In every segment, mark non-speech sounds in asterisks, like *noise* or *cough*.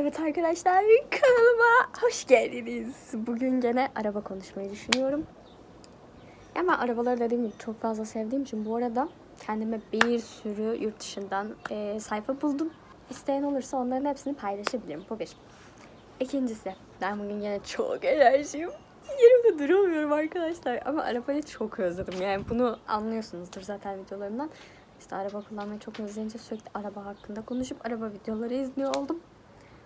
Evet arkadaşlar kanalıma hoş geldiniz. Bugün gene araba konuşmayı düşünüyorum. Ya ben arabaları dediğim gibi çok fazla sevdiğim için bu arada kendime bir sürü yurt dışından eee, sayfa buldum. İsteyen olursa onların hepsini paylaşabilirim. Bu bir. İkincisi ben bugün gene çok enerjiyim. Yerimde duramıyorum arkadaşlar. Ama arabayı çok özledim. Yani bunu anlıyorsunuzdur zaten videolarımdan. İşte araba kullanmayı çok özleyince sürekli araba hakkında konuşup araba videoları izliyor oldum.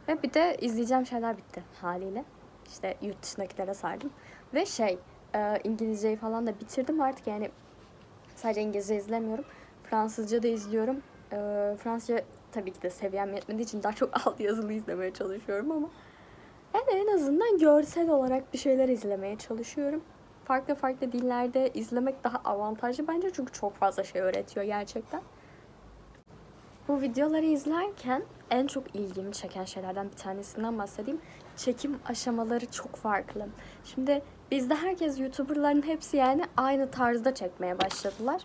Ve bir de izleyeceğim şeyler bitti haliyle. İşte yurt dışındakilere sardım. Ve şey e, İngilizceyi falan da bitirdim artık yani sadece İngilizce izlemiyorum. Fransızca da izliyorum. E, Fransızca tabii ki de seviyem yetmediği için daha çok *laughs* alt yazılı izlemeye çalışıyorum ama yani en azından görsel olarak bir şeyler izlemeye çalışıyorum. Farklı farklı dillerde izlemek daha avantajlı bence çünkü çok fazla şey öğretiyor gerçekten. Bu videoları izlerken en çok ilgimi çeken şeylerden bir tanesinden bahsedeyim. Çekim aşamaları çok farklı. Şimdi bizde herkes YouTuber'ların hepsi yani aynı tarzda çekmeye başladılar.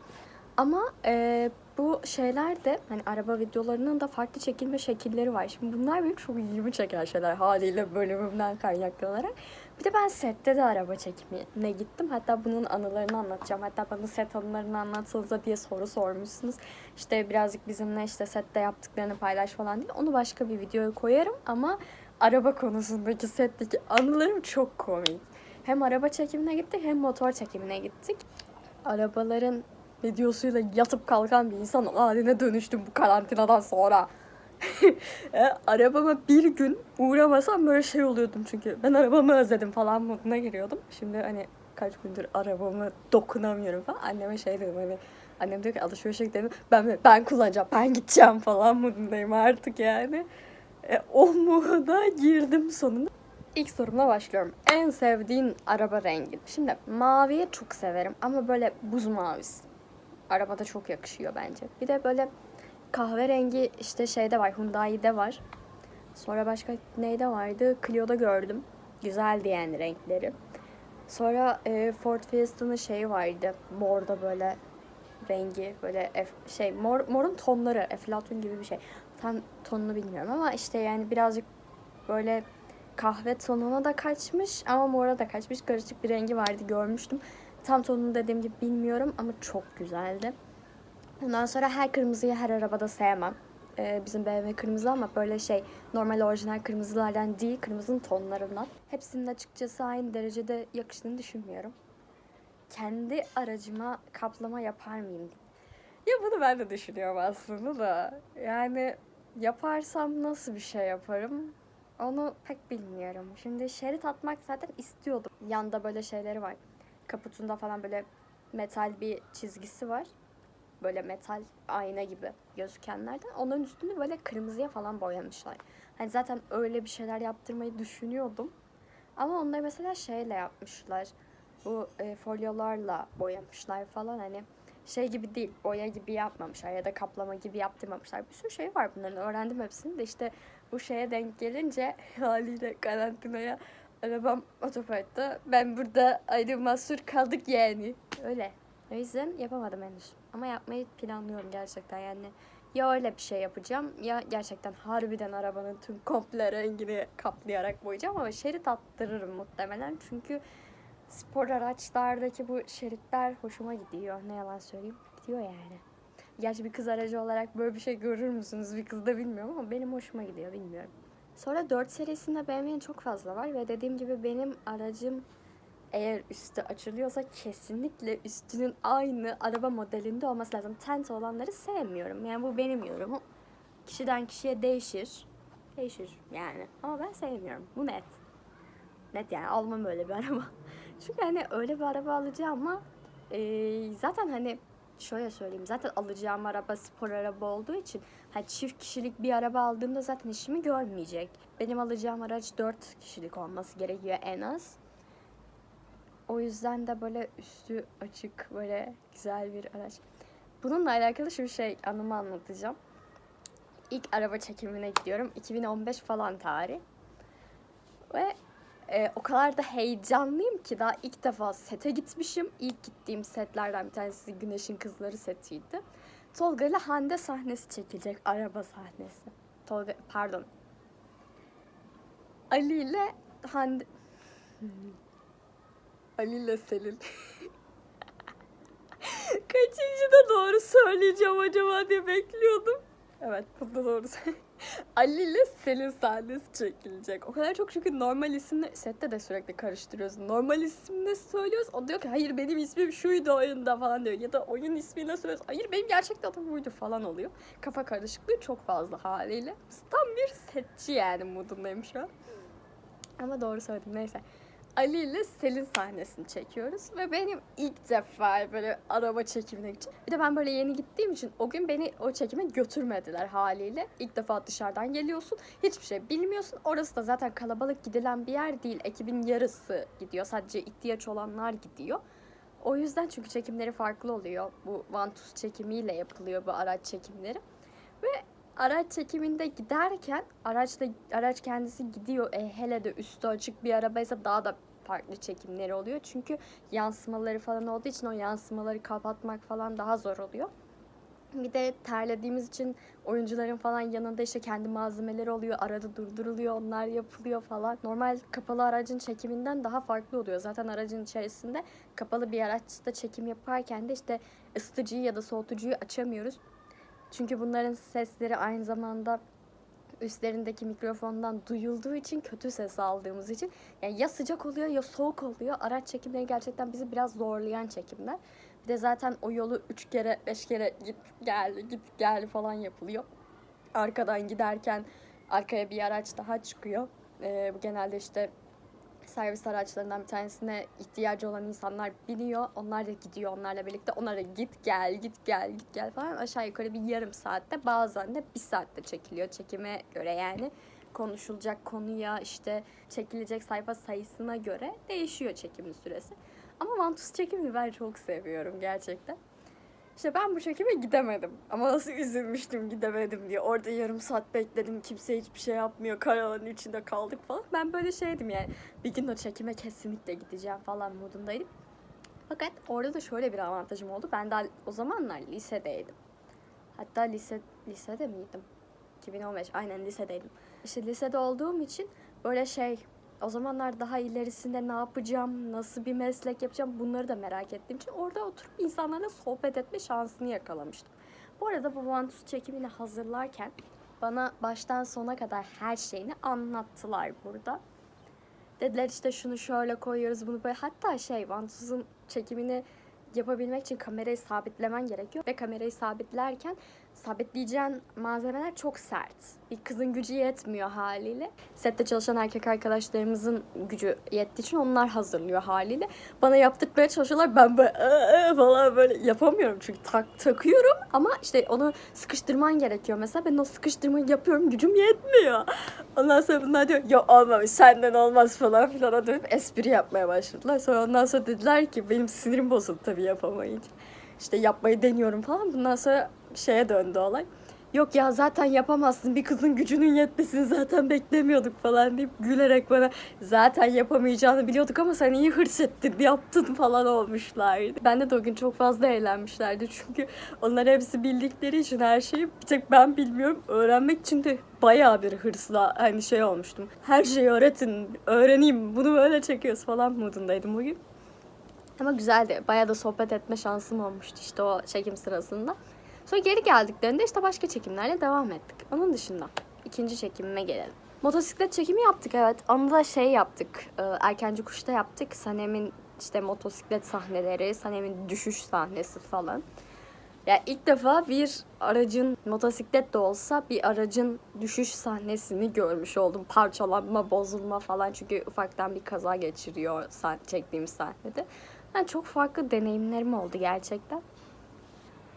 Ama e, bu şeyler de hani araba videolarının da farklı çekilme şekilleri var. Şimdi bunlar benim çok ilgimi çeken şeyler haliyle bölümümden kaynaklı olarak. Bir de ben sette de araba çekimine gittim. Hatta bunun anılarını anlatacağım. Hatta bana set anılarını anlatsanıza diye soru sormuşsunuz. İşte birazcık bizimle işte sette yaptıklarını paylaş falan diye. Onu başka bir videoya koyarım ama araba konusundaki setteki anılarım çok komik. Hem araba çekimine gittik hem motor çekimine gittik. Arabaların videosuyla yatıp kalkan bir insan haline dönüştüm bu karantinadan sonra. *laughs* E, arabama bir gün uğramasam böyle şey oluyordum çünkü. Ben arabamı özledim falan moduna giriyordum. Şimdi hani kaç gündür arabamı dokunamıyorum falan. Anneme şey dedim hani annem diyor ki alışverişe gidelim. Ben ben kullanacağım, ben gideceğim falan modundayım artık yani. E, o moda girdim sonunda. İlk sorumla başlıyorum. En sevdiğin araba rengi. Şimdi maviyi çok severim ama böyle buz mavisi. Arabada çok yakışıyor bence. Bir de böyle kahverengi işte şeyde var, Hyundai'de var. Sonra başka neyde vardı? Clio'da gördüm. Güzeldi yani renkleri. Sonra e, Ford Fiesta'nın şeyi vardı. Morda böyle rengi böyle ef- şey mor morun tonları eflatun gibi bir şey. Tam tonunu bilmiyorum ama işte yani birazcık böyle kahve tonuna da kaçmış ama mora da kaçmış. Karışık bir rengi vardı görmüştüm. Tam tonunu dediğim gibi bilmiyorum ama çok güzeldi. Ondan sonra her kırmızıyı her arabada sevmem. Ee, bizim BMW kırmızı ama böyle şey normal orijinal kırmızılardan değil kırmızının tonlarından. Hepsinin açıkçası aynı derecede yakıştığını düşünmüyorum. Kendi aracıma kaplama yapar mıyım? Ya bunu ben de düşünüyorum aslında da. Yani yaparsam nasıl bir şey yaparım? Onu pek bilmiyorum. Şimdi şerit atmak zaten istiyordum. Yanda böyle şeyleri var. Kaputunda falan böyle metal bir çizgisi var böyle metal ayna gibi gözükenlerden. Onların üstünü böyle kırmızıya falan boyamışlar. Hani zaten öyle bir şeyler yaptırmayı düşünüyordum. Ama onları mesela şeyle yapmışlar. Bu e, folyolarla boyamışlar falan hani şey gibi değil, boya gibi yapmamışlar ya da kaplama gibi yaptırmamışlar. Bir sürü şey var bunların. Öğrendim hepsini de işte bu şeye denk gelince *laughs* haliyle karantinaya arabam otoparkta. Ben burada ayrı mahsur kaldık yani. Öyle. O yüzden yapamadım henüz. Ama yapmayı planlıyorum gerçekten yani. Ya öyle bir şey yapacağım ya gerçekten harbiden arabanın tüm komple rengini kaplayarak boyayacağım ama şerit attırırım muhtemelen. Çünkü spor araçlardaki bu şeritler hoşuma gidiyor. Ne yalan söyleyeyim. Gidiyor yani. Gerçi bir kız aracı olarak böyle bir şey görür müsünüz? Bir kız da bilmiyorum ama benim hoşuma gidiyor bilmiyorum. Sonra 4 serisinde BMW'nin çok fazla var ve dediğim gibi benim aracım eğer üstü açılıyorsa kesinlikle üstünün aynı araba modelinde olması lazım. Tent olanları sevmiyorum. Yani bu benim yorumum. Kişiden kişiye değişir. Değişir yani. Ama ben sevmiyorum. Bu net. Net yani almam öyle bir araba. *laughs* Çünkü hani öyle bir araba alacağım ama e, zaten hani şöyle söyleyeyim. Zaten alacağım araba spor araba olduğu için hani çift kişilik bir araba aldığımda zaten işimi görmeyecek. Benim alacağım araç 4 kişilik olması gerekiyor en az. O yüzden de böyle üstü açık böyle güzel bir araç. Bununla alakalı şu şey anımı anlatacağım. İlk araba çekimine gidiyorum. 2015 falan tarih. Ve e, o kadar da heyecanlıyım ki daha ilk defa sete gitmişim. İlk gittiğim setlerden bir tanesi Güneş'in Kızları setiydi. Tolga ile Hande sahnesi çekilecek. Araba sahnesi. Tolga, pardon. Ali ile Hande... Ali ile Selin. *laughs* Kaçıncı da doğru söyleyeceğim acaba diye bekliyordum. Evet, bu da doğru. Ali ile Selin sahnesi çekilecek. O kadar çok çünkü normal isimle sette de sürekli karıştırıyoruz. Normal isimle söylüyoruz. O diyor ki hayır benim ismim şuydu oyunda falan diyor. Ya da oyun ismiyle söylüyoruz. Hayır benim gerçek adım buydu falan oluyor. Kafa karışıklığı çok fazla haliyle. Tam bir setçi yani modundayım şu an. Ama doğru söyledim neyse. Ali ile Selin sahnesini çekiyoruz ve benim ilk defa böyle araba çekimine için. Bir de ben böyle yeni gittiğim için o gün beni o çekime götürmediler haliyle. İlk defa dışarıdan geliyorsun. Hiçbir şey bilmiyorsun. Orası da zaten kalabalık gidilen bir yer değil. Ekibin yarısı gidiyor. Sadece ihtiyaç olanlar gidiyor. O yüzden çünkü çekimleri farklı oluyor. Bu Vantus çekimiyle yapılıyor bu araç çekimleri. Ve araç çekiminde giderken araçla araç kendisi gidiyor. E, hele de üstü açık bir arabaysa daha da farklı çekimleri oluyor. Çünkü yansımaları falan olduğu için o yansımaları kapatmak falan daha zor oluyor. Bir de terlediğimiz için oyuncuların falan yanında işte kendi malzemeleri oluyor. Arada durduruluyor, onlar yapılıyor falan. Normal kapalı aracın çekiminden daha farklı oluyor. Zaten aracın içerisinde kapalı bir araçta çekim yaparken de işte ısıtıcıyı ya da soğutucuyu açamıyoruz. Çünkü bunların sesleri aynı zamanda üstlerindeki mikrofondan duyulduğu için kötü ses aldığımız için yani ya sıcak oluyor ya soğuk oluyor. Araç çekimleri gerçekten bizi biraz zorlayan çekimler. Bir de zaten o yolu 3 kere 5 kere git gel git gel falan yapılıyor. Arkadan giderken arkaya bir araç daha çıkıyor. Ee, bu genelde işte servis araçlarından bir tanesine ihtiyacı olan insanlar biniyor. Onlar da gidiyor onlarla birlikte. Onlara git gel git gel git gel falan aşağı yukarı bir yarım saatte bazen de bir saatte çekiliyor. Çekime göre yani konuşulacak konuya işte çekilecek sayfa sayısına göre değişiyor çekimin süresi. Ama Vantus çekimini ben çok seviyorum gerçekten. İşte ben bu çekime gidemedim. Ama nasıl üzülmüştüm gidemedim diye. Orada yarım saat bekledim. Kimse hiçbir şey yapmıyor. Karavanın içinde kaldık falan. Ben böyle şeydim yani. Bir gün o çekime kesinlikle gideceğim falan modundaydım. Fakat orada da şöyle bir avantajım oldu. Ben daha o zamanlar lisedeydim. Hatta lise lisede miydim? 2015 aynen lisedeydim. İşte lisede olduğum için böyle şey o zamanlar daha ilerisinde ne yapacağım, nasıl bir meslek yapacağım bunları da merak ettiğim için orada oturup insanlarla sohbet etme şansını yakalamıştım. Bu arada bu Vantus çekimini hazırlarken bana baştan sona kadar her şeyini anlattılar burada. Dediler işte şunu şöyle koyuyoruz bunu böyle. Hatta şey Vantus'un çekimini yapabilmek için kamerayı sabitlemen gerekiyor. Ve kamerayı sabitlerken sabitleyeceğin malzemeler çok sert. Bir kızın gücü yetmiyor haliyle. Sette çalışan erkek arkadaşlarımızın gücü yettiği için onlar hazırlıyor haliyle. Bana yaptırmaya çalışıyorlar. Ben böyle "Aa!" falan böyle yapamıyorum çünkü tak takıyorum ama işte onu sıkıştırman gerekiyor. Mesela ben o sıkıştırmayı yapıyorum gücüm yetmiyor. Ondan sonra bunlar diyor ya olmamış senden olmaz falan filan dönüp espri yapmaya başladılar. Sonra ondan sonra dediler ki benim sinirim bozuldu tabii yapamayınca. İşte yapmayı deniyorum falan. Bundan sonra şeye döndü olay. Yok ya zaten yapamazsın bir kızın gücünün yetmesini zaten beklemiyorduk falan deyip gülerek bana zaten yapamayacağını biliyorduk ama sen iyi hırs ettin yaptın falan olmuşlardı. Ben de, de o gün çok fazla eğlenmişlerdi çünkü onlar hepsi bildikleri için her şeyi bir tek ben bilmiyorum öğrenmek için de bayağı bir hırsla hani şey olmuştum. Her şeyi öğretin, öğreneyim bunu böyle çekiyoruz falan modundaydım bugün. Ama güzeldi. Bayağı da sohbet etme şansım olmuştu işte o çekim sırasında. Sonra geri geldiklerinde işte başka çekimlerle devam ettik. Onun dışında ikinci çekimime gelelim. Motosiklet çekimi yaptık evet. Onu da şey yaptık. e, Erkenci Kuş'ta yaptık. Sanem'in işte motosiklet sahneleri, Sanem'in düşüş sahnesi falan. Ya ilk defa bir aracın motosiklet de olsa bir aracın düşüş sahnesini görmüş oldum. Parçalanma, bozulma falan çünkü ufaktan bir kaza geçiriyor çektiğim sahnede. Yani çok farklı deneyimlerim oldu gerçekten.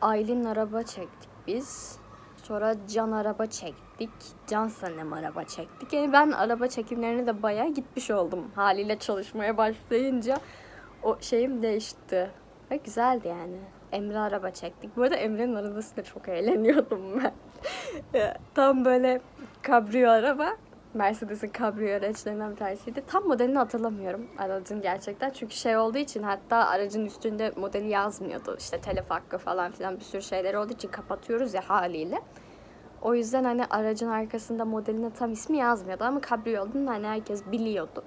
Aylin araba çektik biz. Sonra Can araba çektik. Can Sanem araba çektik. Yani ben araba çekimlerine de bayağı gitmiş oldum. Haliyle çalışmaya başlayınca o şeyim değişti. Ve güzeldi yani. Emre araba çektik. Bu arada Emre'nin arabasıyla çok eğleniyordum ben. *laughs* Tam böyle kabrio araba. Mercedes'in kabrio araçlarından bir tanesiydi. Tam modelini hatırlamıyorum aracın gerçekten. Çünkü şey olduğu için hatta aracın üstünde modeli yazmıyordu. İşte telef hakkı falan filan bir sürü şeyler olduğu için kapatıyoruz ya haliyle. O yüzden hani aracın arkasında modeline tam ismi yazmıyordu ama kabrio olduğunu hani herkes biliyordu.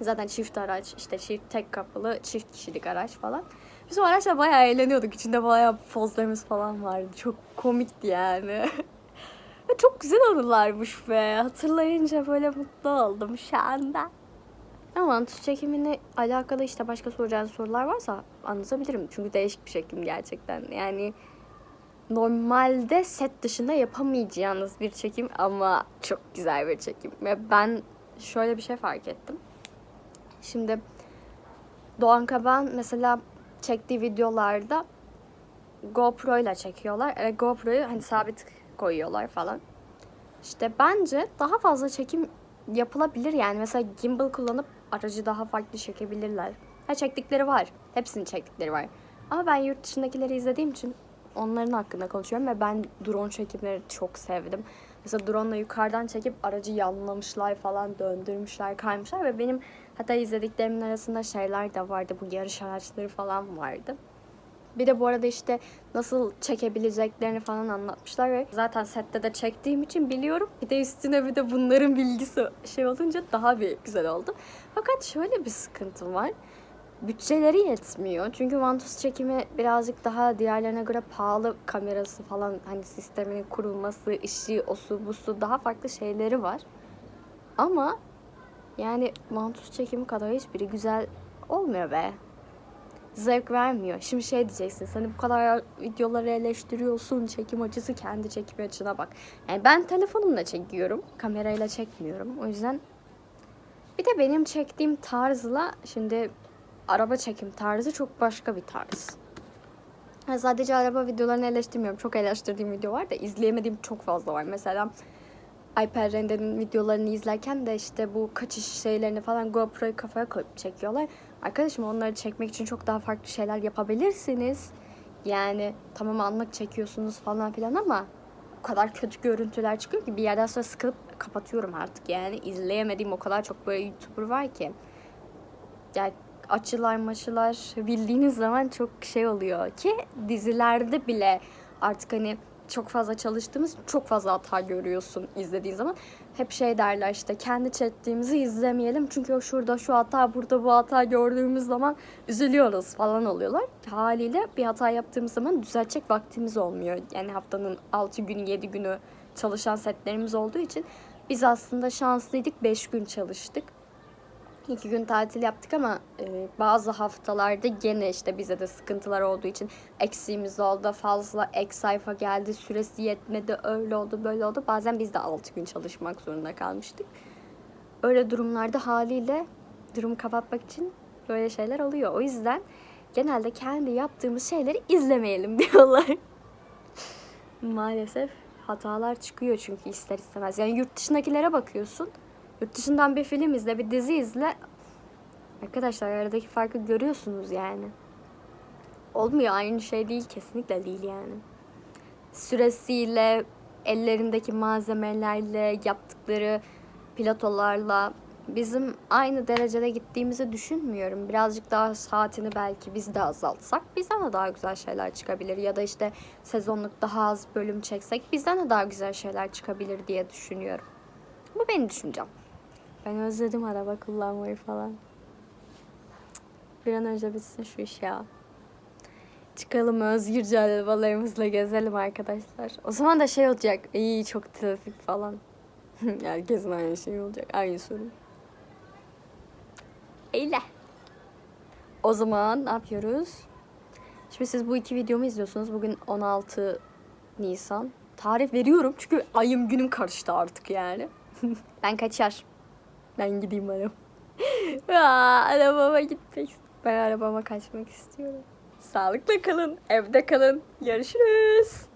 Zaten çift araç, işte çift tek kapılı, çift kişilik araç falan. Biz o araçla bayağı eğleniyorduk. İçinde bayağı pozlarımız falan vardı. Çok komikti yani. *laughs* Ve çok güzel anılarmış be. Hatırlayınca böyle mutlu oldum şu anda. Ama antus çekimine alakalı işte başka soracağınız sorular varsa anlatabilirim. Çünkü değişik bir çekim gerçekten. Yani normalde set dışında yapamayacağınız bir çekim ama çok güzel bir çekim. Ve ben şöyle bir şey fark ettim. Şimdi Doğan Kaban mesela çektiği videolarda GoPro ile çekiyorlar. Evet, GoPro'yu hani sabit koyuyorlar falan. İşte bence daha fazla çekim yapılabilir yani. Mesela gimbal kullanıp aracı daha farklı çekebilirler. Ha çektikleri var. Hepsinin çektikleri var. Ama ben yurt dışındakileri izlediğim için onların hakkında konuşuyorum ve ben drone çekimleri çok sevdim. Mesela drone'la yukarıdan çekip aracı yanlamışlar falan, döndürmüşler, kaymışlar ve benim hatta izlediklerimin arasında şeyler de vardı. Bu yarış araçları falan vardı. Bir de bu arada işte nasıl çekebileceklerini falan anlatmışlar ve zaten sette de çektiğim için biliyorum. Bir de üstüne bir de bunların bilgisi şey olunca daha bir güzel oldu. Fakat şöyle bir sıkıntı var. Bütçeleri yetmiyor. Çünkü Vantus çekimi birazcık daha diğerlerine göre pahalı kamerası falan hani sisteminin kurulması, ışığı, osu, busu daha farklı şeyleri var. Ama yani Vantus çekimi kadar hiçbiri güzel olmuyor be zevk vermiyor. Şimdi şey diyeceksin, hani bu kadar videoları eleştiriyorsun, çekim açısı kendi çekim açına bak. Yani ben telefonumla çekiyorum, kamerayla çekmiyorum. O yüzden bir de benim çektiğim tarzla şimdi araba çekim tarzı çok başka bir tarz. Yani sadece araba videolarını eleştirmiyorum. Çok eleştirdiğim video var da izleyemediğim çok fazla var. Mesela Alper Rende'nin videolarını izlerken de işte bu kaçış şeylerini falan GoPro'yu kafaya koyup çekiyorlar. Arkadaşım onları çekmek için çok daha farklı şeyler yapabilirsiniz. Yani tamam anlık çekiyorsunuz falan filan ama o kadar kötü görüntüler çıkıyor ki bir yerden sonra sıkılıp kapatıyorum artık yani. izleyemediğim o kadar çok böyle YouTuber var ki. Yani açılar maçılar bildiğiniz zaman çok şey oluyor ki dizilerde bile artık hani çok fazla çalıştığımız çok fazla hata görüyorsun izlediğin zaman. Hep şey derler işte kendi çektiğimizi izlemeyelim çünkü şurada şu hata burada bu hata gördüğümüz zaman üzülüyoruz falan oluyorlar. Haliyle bir hata yaptığımız zaman düzeltecek vaktimiz olmuyor. Yani haftanın 6 gün 7 günü çalışan setlerimiz olduğu için biz aslında şanslıydık 5 gün çalıştık. İki gün tatil yaptık ama e, bazı haftalarda gene işte bize de sıkıntılar olduğu için eksiğimiz oldu. Fazla ek sayfa geldi, süresi yetmedi, öyle oldu, böyle oldu. Bazen biz de 6 gün çalışmak zorunda kalmıştık. Öyle durumlarda haliyle durumu kapatmak için böyle şeyler oluyor. O yüzden genelde kendi yaptığımız şeyleri izlemeyelim *laughs* diyorlar. Maalesef hatalar çıkıyor çünkü ister istemez. Yani yurt dışındakilere bakıyorsun Yurt dışından bir film izle, bir dizi izle. Arkadaşlar aradaki farkı görüyorsunuz yani. Olmuyor aynı şey değil kesinlikle değil yani. Süresiyle, ellerindeki malzemelerle, yaptıkları platolarla bizim aynı derecede gittiğimizi düşünmüyorum. Birazcık daha saatini belki biz de azaltsak bizden de daha güzel şeyler çıkabilir. Ya da işte sezonluk daha az bölüm çeksek bizden de daha güzel şeyler çıkabilir diye düşünüyorum. Bu benim düşüncem. Ben özledim araba kullanmayı falan. Bir an önce bitsin şu iş ya. Çıkalım özgürce arabalarımızla gezelim arkadaşlar. O zaman da şey olacak. İyi çok trafik falan. *laughs* Herkesin aynı şey olacak. Aynı sorun. Eyle. O zaman ne yapıyoruz? Şimdi siz bu iki videomu izliyorsunuz. Bugün 16 Nisan. Tarih veriyorum çünkü ayım günüm karıştı artık yani. *laughs* ben kaçar. Ben gideyim araba. Aa, *laughs* arabama gitmek Ben arabama kaçmak istiyorum. Sağlıkla kalın. Evde kalın. Görüşürüz.